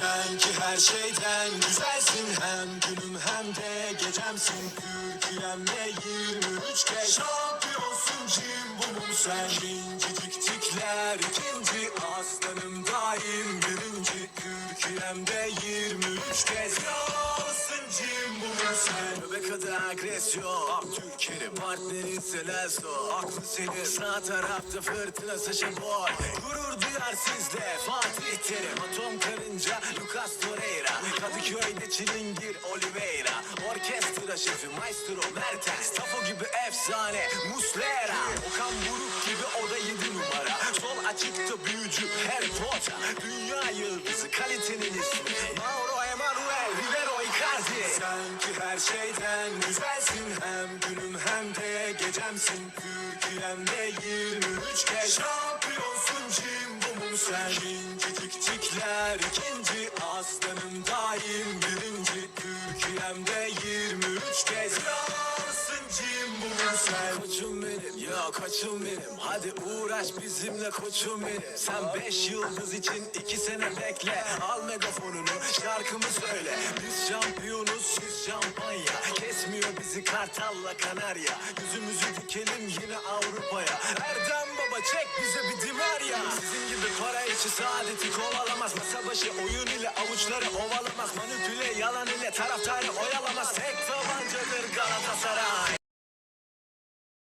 Sen ki her şeyden güzelsin. Hem günüm hem de gecemsin. Türkiye'mde 23 kez? Şampiyonsun cimbomum sen İncicik tikler ikinci. Aslanım daim birinci. Türkiye'mde 23 kez? Kralsın cimbomum sen Bebek adı agresyon. Abdülkerim partnerin Selesto. Aklı senin sağ tarafta fırtına Saşa Boy. Gurur duyar sizle Fatih Terim. Atom karınca Lucas Torreira. Kadıköy'de çilingir Oliveira. Orkestra şefi Maestro Mertens. Tafo gibi efsane Muslera. Okan Buruk gibi o da yedi numara. Sol açıkta büyücü Harry Potter Dünya yıldızı kalitenin ismi. Mauro Emanuel Rivero Icardi. Sen ki her şeyden güzelsin. Hem günüm hem de gecemsin. Türkiye'mde 23 kez sen İncicik tikler ikinci aslanım daim. Birinci Türkiye'mde 23 kez kralsın cimbomum sen. Koçum benim ya koçum benim. Hadi uğraş bizimle koçum benim. Sen beş yıldız için iki sene bekle. Al megafonunu şarkımı söyle. Biz şampiyonuz siz şampanya. Kesmiyor bizi kartalla kanarya. Yüzümüzü dikelim yine Avrupa'ya. Erdem gibi para içi saadeti kovalamaz. Masa başı oyun ile avuçları ovalamaz. Manipüle yalan ile taraftarı oyalamaz. Tek Galatasaray